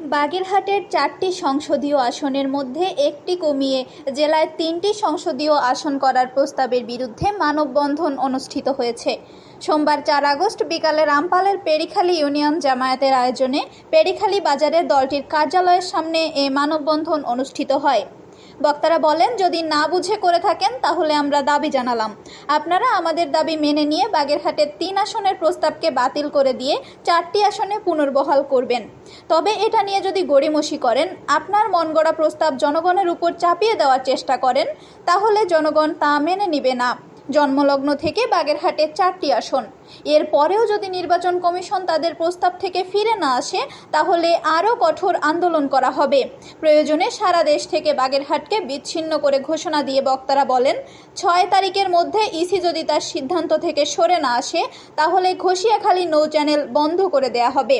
বাগেরহাটের চারটি সংসদীয় আসনের মধ্যে একটি কমিয়ে জেলায় তিনটি সংসদীয় আসন করার প্রস্তাবের বিরুদ্ধে মানববন্ধন অনুষ্ঠিত হয়েছে। সোমবার চার আগস্ট বিকালে রামপালের পেরিখালী ইউনিয়ন জামায়াতের আয়োজনে পেরিখালী বাজারের দলটির কার্যালয়ের সামনে এ মানববন্ধন অনুষ্ঠিত হয়। বক্তারা বলেন, যদি না বুঝে করে থাকেন, তাহলে আমরা দাবি জানালাম। আপনারা আমাদের দাবি মেনে নিয়ে বাগেরহাটের তিন আসনের প্রস্তাবকে বাতিল করে দিয়ে চারটি আসনে পুনর্বহাল করবেন। তবে এটা নিয়ে যদি গড়িমসি করেন, আপনার মন গড়া প্রস্তাব জনগণের উপর চাপিয়ে দেওয়ার চেষ্টা করেন, তাহলে জনগণ তা মেনে নিবে না। জন্মলগ্ন থেকে বাগেরহাটে চারটি আসন। এর পরেও যদি নির্বাচন কমিশন তাদের প্রস্তাব থেকে ফিরে না আসে, তাহলে আরও কঠোর আন্দোলন করা হবে। প্রয়োজনে সারা দেশ থেকে বাগেরহাটকে বিচ্ছিন্ন করে ঘোষণা দিয়ে বক্তারা বলেন, ছয় তারিখের মধ্যে ইসি যদি তার সিদ্ধান্ত থেকে সরে না আসে, তাহলে ঘষিয়াখালী নৌ চ্যানেল বন্ধ করে দেয়া হবে।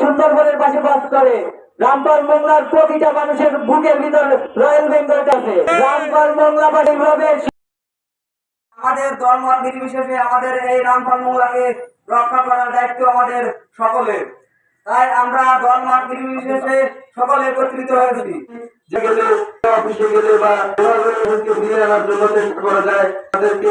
সুন্দরবনের পাশে বাস করে। রামপাল মোংলার প্রতিটা মানুষের বুকের ভিতর রয়্যাল বেঙ্গল আছে রামপাল মোংলা পাশে ভাবে আমাদের ধর্ম নির্বিশেষে আমাদের এই রামপাল মোংলাকে রক্ষা করার দায়িত্ব আমাদের সকলের। তাই আমরা ধর্ম নির্বিশেষে সকলে একত্রিত হয়েছি যে অফিসে গেলে বা ফিরিয়ে আনার জন্য চেষ্টা করা যায়, তাদেরকে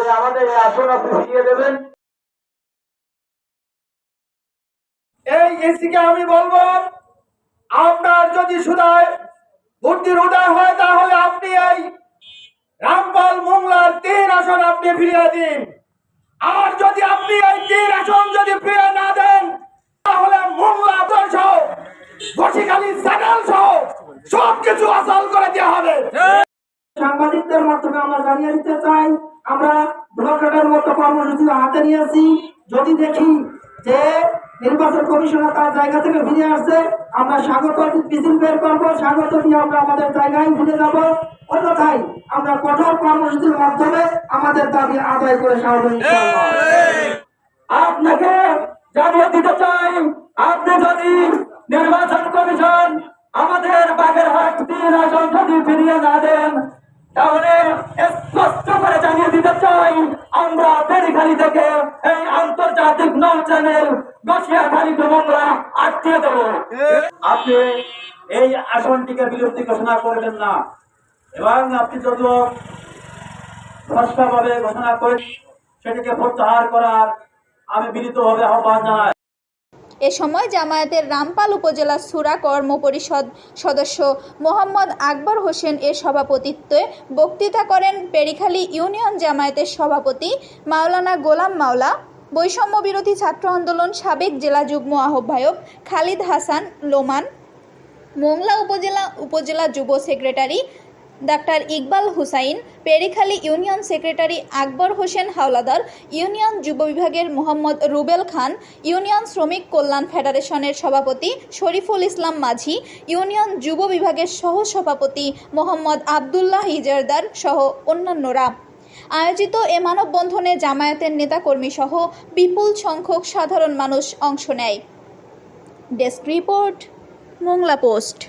যে আমাদের এই আসন আপনি ফিরিয়ে দেবেন। এই এসিকে আমি বলব আপনার যদি সুদায় বুদ্ধির উদয় হয়, তাহলে আপনি এই রামপাল মোংলার তিন আসন আপনি ফিরিয়ে দিন। আর যদি আপনি এই তিন আসন যদি ফিরিয়ে না দেন, তাহলে মোংলা সহ বসিখালী স্যাডেল সহ সব কিছু আসাল করে দেওয়া হবে। সাংবাদিকদের মাধ্যমে আমরা জানিয়ে দিতে চাই, আমরা ব্লকেটের মতো কর্মসূচি হাতে নিয়েছি যদি দেখি যে নির্বাচন কমিশনার তার জায়গা থেকে ফিরে আসছে আমরা স্বাগত মিছিল বের করব, স্বাগত দিয়ে আমরা আমাদের জায়গায় ফিরে যাব। অন্যথায় আমরা কঠোর কর্মসূচির মাধ্যমে আমাদের দাবি আদায় করে সাহায্য আপনাকে জানিয়ে দিতে চাই, আপনি যদি নির্বাচন কমিশন আমাদের বাগেরহাট তিন আসন যদি ফিরিয়ে না দেন তাহলে স্পষ্ট করে জানিয়ে দিতে চাই আমরা থেকে এই আন্তর্জাতিক নৌ চ্যানেল বসিয়াখালী তোমরা আটকে দেব। আপনি এই আসনটিকে বিলুপ্তি ঘোষণা করবেন না। এবং আপনি যদিও স্পষ্টভাবে ঘোষণা করে সেটিকে প্রত্যাহার করার আমি বিনীতভাবে আহ্বান জানাই। এ সময় জামায়াতের রামপাল উপজেলা সুরা কর্ম পরিষদ সদস্য মোহাম্মদ আকবর হোসেন এর সভাপতিত্বে বক্তৃতা করেন পেরিখালী ইউনিয়ন জামায়াতের সভাপতি মাওলানা গোলাম মাওলা, বৈষম্য বিরোধী ছাত্র আন্দোলন সাবেক জেলা যুগ্ম আহ্বায়ক খালিদ হাসান লোমান, মোংলা উপজেলা উপজেলা যুব secretary doctor Iqbal Hussain, Perikhali union secretary Akbar Hossain Howlader, union যুব বিভাগের মোহাম্মদ রুবেল খান, ইউনিয়ন শ্রমিক কল্যাণ ফেডারেশনের সভাপতি শরীফুল ইসলাম মাঝি, ইউনিয়ন যুব বিভাগের সহ সভাপতি মোহাম্মদ আবদুল্লাহ হিজারদার সহ অন্যান্যরা। আয়োজিত এ মানববন্ধনে জামায়াতের নেতাকর্মী সহ বিপুল সংখ্যক সাধারণ মানুষ অংশ নেয়। Desk report Mongla post.